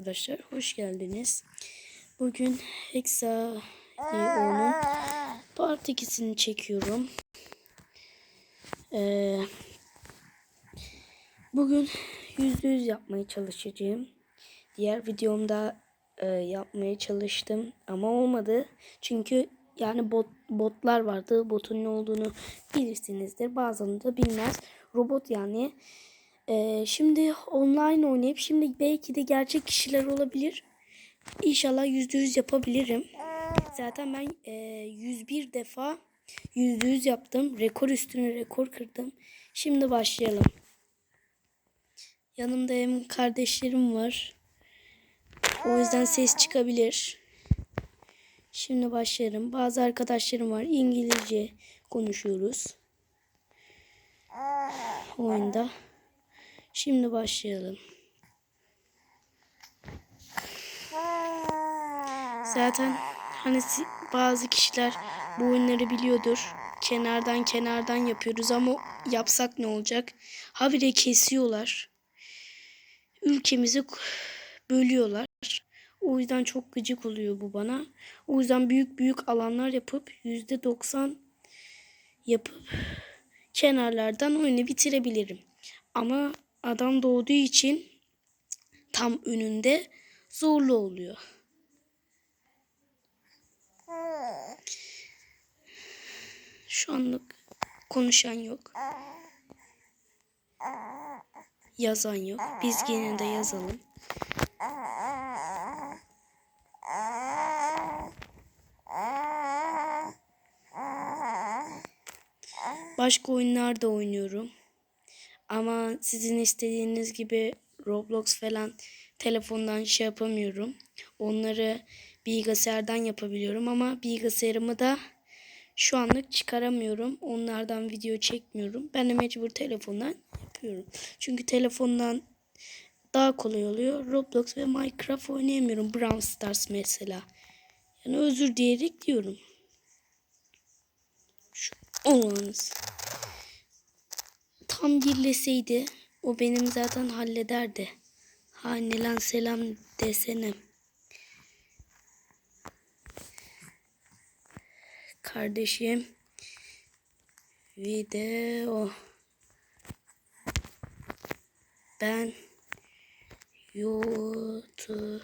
Arkadaşlar hoş geldiniz. Bugün Hexa onun part 2'sini çekiyorum. Ee, bugün yüzde yüz yapmaya çalışacağım. Diğer videomda e, yapmaya çalıştım ama olmadı. Çünkü yani bot, botlar vardı. Botun ne olduğunu bilirsinizdir. Bazıları da bilmez. Robot yani. Ee, şimdi online oynayıp şimdi belki de gerçek kişiler olabilir. İnşallah yüzde yüz yapabilirim. Zaten ben e, 101 defa yüzde yüz yaptım. Rekor üstüne rekor kırdım. Şimdi başlayalım. Yanımda hem kardeşlerim var. O yüzden ses çıkabilir. Şimdi başlayalım. Bazı arkadaşlarım var. İngilizce konuşuyoruz. Oyunda. Şimdi başlayalım. Zaten hani bazı kişiler bu oyunları biliyordur. Kenardan kenardan yapıyoruz ama yapsak ne olacak? Habire kesiyorlar. Ülkemizi bölüyorlar. O yüzden çok gıcık oluyor bu bana. O yüzden büyük büyük alanlar yapıp yüzde doksan yapıp kenarlardan oyunu bitirebilirim. Ama adam doğduğu için tam önünde zorlu oluyor. Şu anlık konuşan yok. Yazan yok. Biz yine de yazalım. Başka oyunlar da oynuyorum. Ama sizin istediğiniz gibi Roblox falan telefondan şey yapamıyorum. Onları bilgisayardan yapabiliyorum ama bilgisayarımı da şu anlık çıkaramıyorum. Onlardan video çekmiyorum. Ben de mecbur telefondan yapıyorum. Çünkü telefondan daha kolay oluyor. Roblox ve Minecraft oynayamıyorum. Brawl Stars mesela. Yani özür diyerek diyorum. Şu olmanız tam birleseydi o benim zaten hallederdi. Anne lan selam desene. Kardeşim video ben YouTuber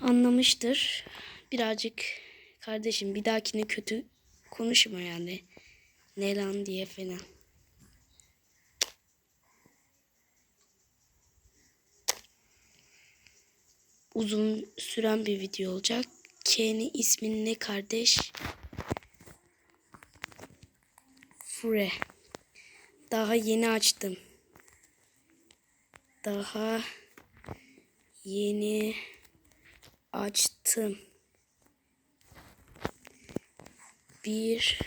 anlamıştır. Birazcık kardeşim bir dahakine kötü konuşma yani. Ne lan diye falan. Uzun süren bir video olacak. K'nin ismin ne kardeş? Fure. Daha yeni açtım. Daha yeni açtım. Bir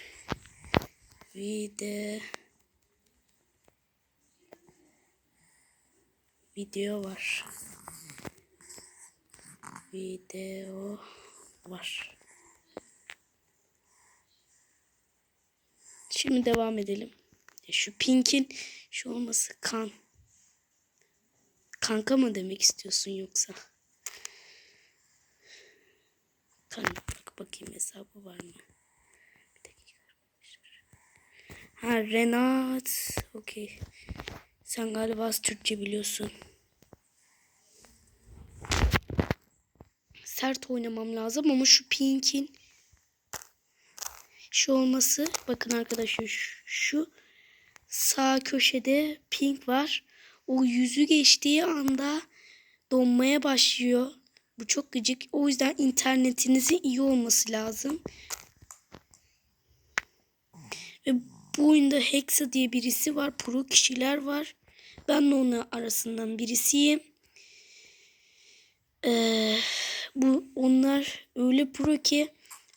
video video var. Video var. Şimdi devam edelim. Şu Pink'in şu olması kan. Kanka mı demek istiyorsun yoksa? Kan bak bakayım hesabı var mı? Bir dakika arkadaşlar. Ha Renat. Okey. Sen galiba az Türkçe biliyorsun. Sert oynamam lazım ama şu Pink'in şu olması bakın arkadaşlar şu, şu sağ köşede Pink var. O yüzü geçtiği anda donmaya başlıyor. Bu çok gıcık. O yüzden internetinizin iyi olması lazım. Ve bu oyunda Hexa diye birisi var. Pro kişiler var. Ben de onun arasından birisiyim. Ee, bu onlar öyle pro ki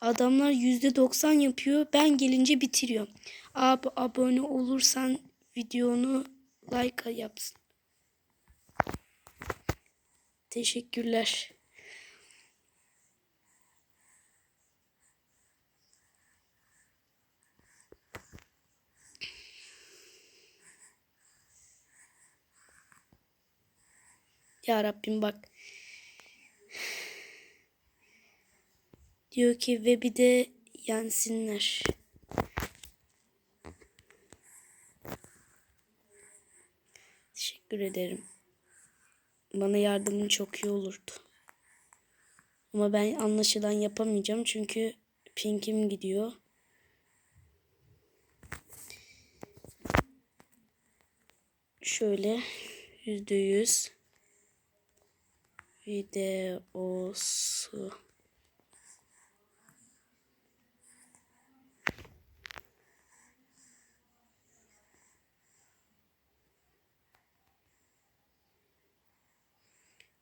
adamlar %90 yapıyor. Ben gelince bitiriyor. Abi abone olursan videonu like yapsın. Teşekkürler. Ya Rabbim bak. Diyor ki ve bir de yensinler. Teşekkür ederim. Bana yardımın çok iyi olurdu. Ama ben anlaşılan yapamayacağım çünkü pinkim gidiyor. Şöyle yüzde yüz videosu.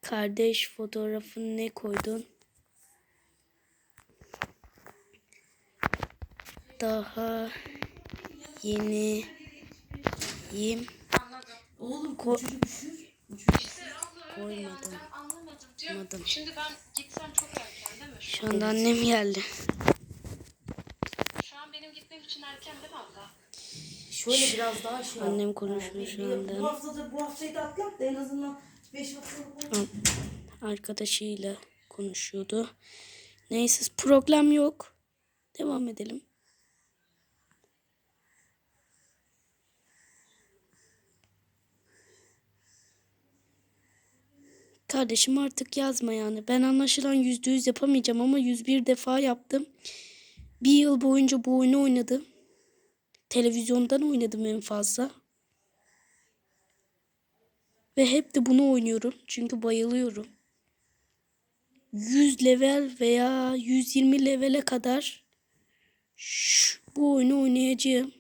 Kardeş fotoğrafını ne koydun? Daha yeniyim. Oğlum Ko-. Koymadım. Anladım. Şimdi ben gitsem çok erken değil mi? Şu anda annem geldi. Şu an benim gitmem için erken değil mi abla? Şöyle biraz daha şey. Annem konuşmuyor şu anda. Bu haftada bu haftayı da atlat da en azından 5 haftalık. Arkadaşıyla konuşuyordu. Neyse problem yok. Devam edelim. Kardeşim artık yazma yani. Ben anlaşılan yüzde yüz yapamayacağım ama 101 defa yaptım. Bir yıl boyunca bu oyunu oynadım. Televizyondan oynadım en fazla. Ve hep de bunu oynuyorum. Çünkü bayılıyorum. 100 level veya 120 levele kadar şu, bu oyunu oynayacağım.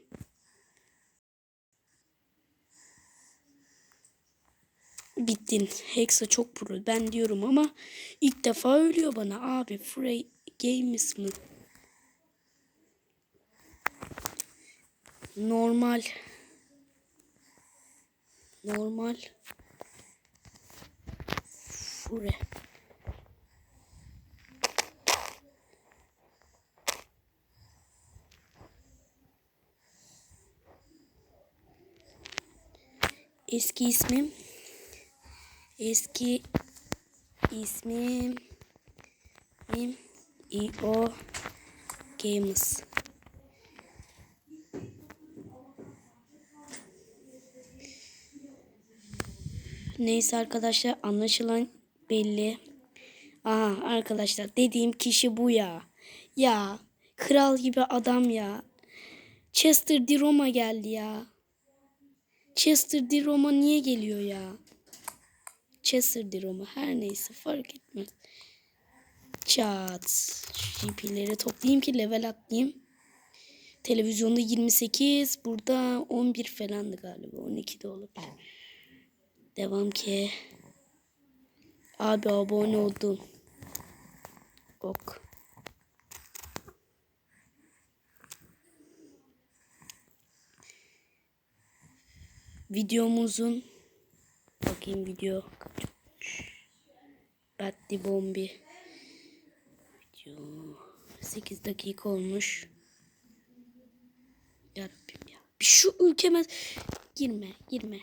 Bittin. Hexa çok pro. Ben diyorum ama ilk defa ölüyor bana. Abi Frey Games mı? Normal. Normal. Fure. Eski ismim eski ismim im IO Games. Neyse arkadaşlar anlaşılan belli. Aha arkadaşlar dediğim kişi bu ya. Ya kral gibi adam ya. Chester Di Roma geldi ya. Chester Di Roma niye geliyor ya? Chester Di Roma her neyse fark etmez. Çat. GP'leri toplayayım ki level atlayayım. Televizyonda 28, burada 11 falandı galiba. 12 de olabilir. Devam ki. Abi abone oldum. Ok. Videomuzun bakayım video. Batti Bombi. Video 8 dakika olmuş. Yarabbim ya. Şu ülkeme girme, girme.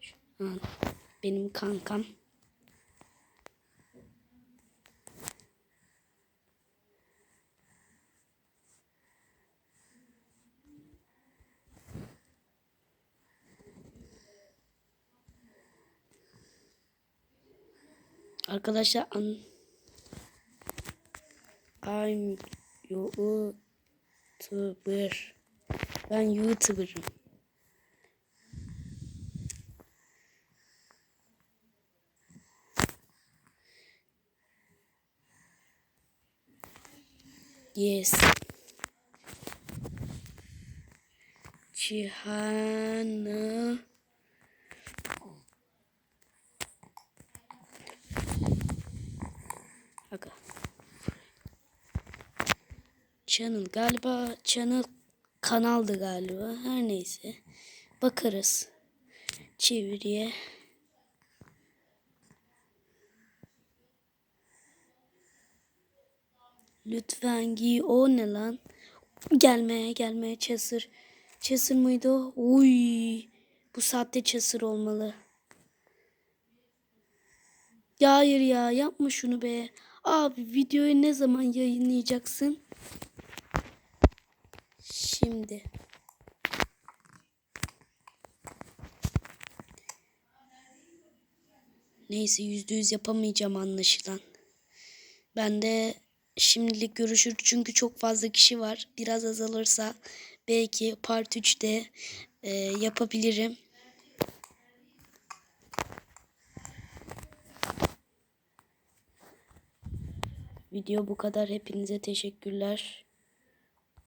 Şu an benim kankam. Arkadaşlar an I'm YouTuber. Ben YouTuber'ım. Yes. Cihan'ı Channel galiba channel kanaldı galiba. Her neyse. Bakarız. Çeviriye. Lütfen giy. O ne lan? Gelmeye gelmeye Chesir. Chesir mıydı o? Uy. Bu saatte Chesir olmalı. Ya hayır ya yapma şunu be. Abi videoyu ne zaman yayınlayacaksın? Şimdi. Neyse yüzde yüz yapamayacağım anlaşılan. Ben de şimdilik görüşür çünkü çok fazla kişi var. Biraz azalırsa belki part 3'te e, yapabilirim. Video bu kadar. Hepinize teşekkürler.